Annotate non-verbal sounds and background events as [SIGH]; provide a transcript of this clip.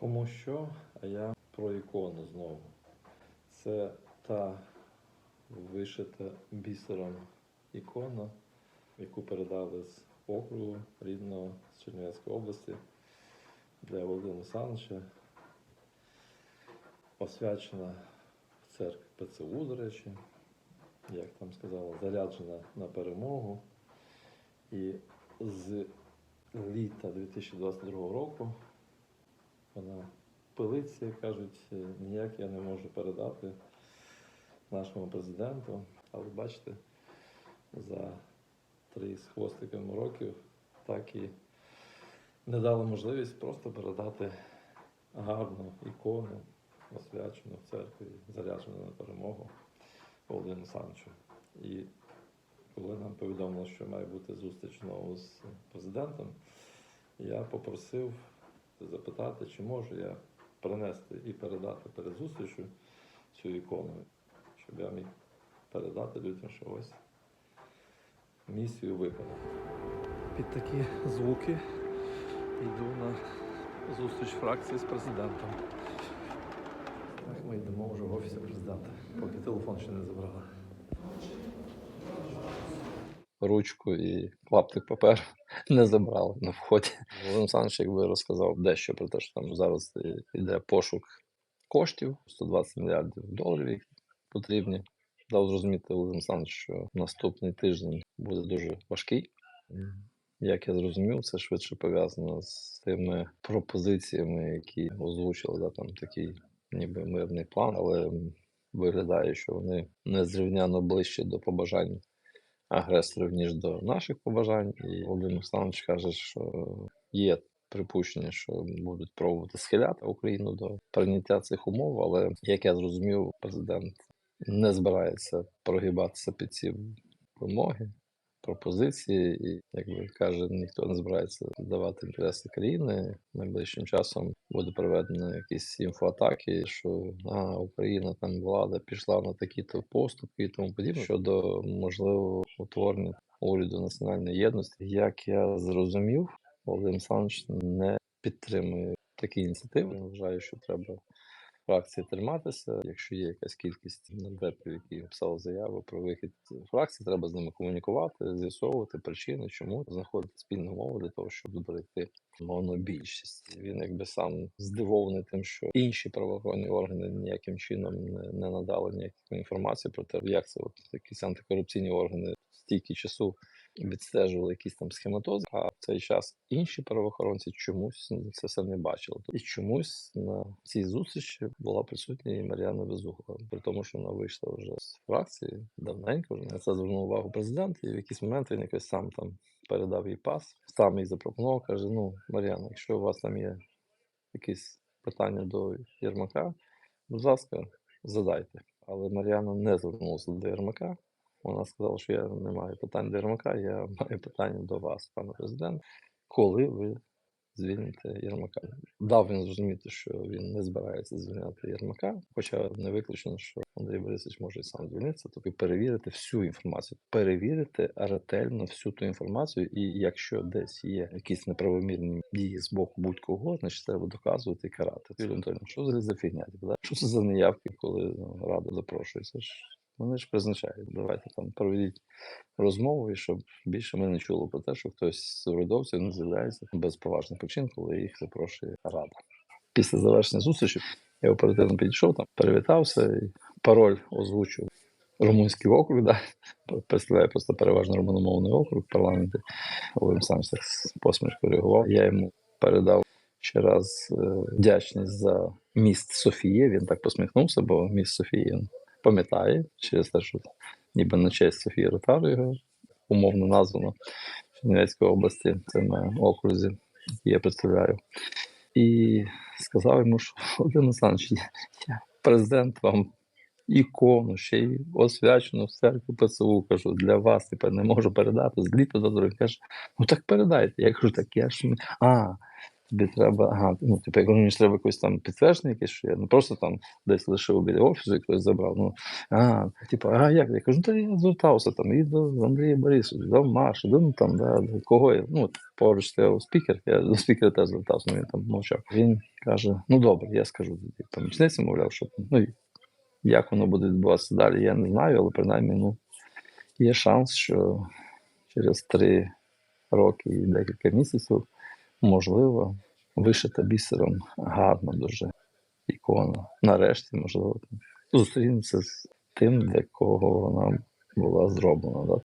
Кому що, а я про ікону знову. Це та вишита бісером ікона, яку передали з округу рідного з Чернівецької області для Володимира Олександровича. Освячена в церкві ПЦУ, до речі, як там сказала, заряджена на перемогу. І з літа 2022 року як кажуть, е, ніяк я не можу передати нашому президенту. Але бачите, за три з хвостиком років так і не дали можливість просто передати гарну ікону, освячену в церкві, заряджену на перемогу Володимиру Олександровичу. І коли нам повідомили, що має бути зустріч знову з президентом, я попросив запитати, чи можу я принести і передати перед зустрічю цю ікону, щоб я міг передати людям, що ось місію виконав. Під такі звуки йду на зустріч фракції з президентом. Ми йдемо вже в офісі президента, поки телефон ще не забрали. Ручку і клаптик паперу [LAUGHS] не забрали на вході. Володимир Олександрович якби розказав дещо про те, що там зараз е, йде пошук коштів 120 мільярдів доларів потрібні. Дав зрозуміти Володимир Олександрович, що наступний тиждень буде дуже важкий. Як я зрозумів, це швидше пов'язано з тими пропозиціями, які озвучили да, там такий ніби мирний план, але виглядає, що вони незрівняно ближче до побажань агресорів, ніж до наших побажань. І Володимир Станович каже, що є припущення, що будуть пробувати схиляти Україну до прийняття цих умов. Але як я зрозумів, президент не збирається прогибатися під ці вимоги. Пропозиції, і як би каже, ніхто не збирається давати інтереси країни. Найближчим часом буде проведено якісь інфоатаки, що а, Україна там влада пішла на такі-то поступки і тому подібне щодо можливого утворення уряду національної єдності. Як я зрозумів, Володимир Олександрович не підтримує такі ініціативи. Вважаю, що треба фракції триматися. Якщо є якась кількість нардепів, які писали заяву про вихід фракції, треба з ними комунікувати, з'ясовувати причини, чому знаходити спільну мову для того, щоб зберегти монобільшість. Він якби сам здивований тим, що інші правоохоронні органи ніяким чином не, надали ніякої інформації про те, як це от якісь антикорупційні органи стільки часу відстежували якісь там схематози, а в цей час інші правоохоронці чомусь це все не бачили. І чомусь на цій зустрічі була присутня і Мар'яна Безугла, при тому, що вона вийшла вже з фракції давненько. Вже на це звернув увагу президент, і в якийсь момент він якось сам там передав їй пас, сам їй запропонував, каже: Ну, Мар'яна, якщо у вас там є якісь питання до Єрмака, будь ласка, задайте. Але Мар'яна не звернулася до Єрмака. Вона сказала, що я не маю питань до Єрмака, я [LAUGHS] маю питання до вас, пане президент, коли ви звільните Єрмака. Дав він зрозуміти, що він не збирається звільняти Єрмака, хоча не виключено, що Андрій Борисович може і сам звільнитися, тобто перевірити всю інформацію, перевірити ретельно всю ту інформацію, і якщо десь є якісь неправомірні дії з боку будь-кого, значить треба доказувати і карати. Анатолійович, що за фігня? Типу. Що це за неявки, коли рада запрошує? Вони ж призначають. Давайте там проведіть розмову, і щоб більше ми не чули про те, що хтось з урядовців не з'являється без поважних причин, коли їх запрошує рада. Після завершення зустрічі я оперативно підійшов там, привітався і пароль озвучив. Румунський округ, да, представляє просто переважно румуномовний округ в парламенті. Володимир сам з посмішкою реагував. Я йому передав ще раз е, вдячність за міст Софії. Він так посміхнувся, бо міст Софії пам'ятає через те, що ніби на честь Софії Ротару його умовно названо в Чернівецької області, це на окрузі, який я представляю. І сказав йому, що [LAUGHS] Володимир Олександрович, я, президент вам ікону, ще й освячену в церкву ПЦУ, кажу, для вас тепер не можу передати з літа до другого. Каже, ну так передайте. Я кажу, так я ж а. Тобі треба, ага, ну, типу, я кажу, мені ж треба якось там підтвердження якесь, що я не просто там десь лишив біля офісу, і забрав. Ну, а, типу, а як? Я кажу, ну, та я звертався там і до Андрія Борисовича, до Маші, до, ну, там, да, до кого я, ну, поруч стояв спікер, я до спікера теж звертався, ну, він там мовчав. Він каже: ну добре, я скажу тоді помічниці, мовляв, щоб ну як воно буде відбуватися далі, я не знаю, але принаймні ну, є шанс, що через три роки і декілька місяців, можливо, вишита бісером гарно дуже ікона. Нарешті, можливо, зустрінеться з тим, для кого вона була зроблена.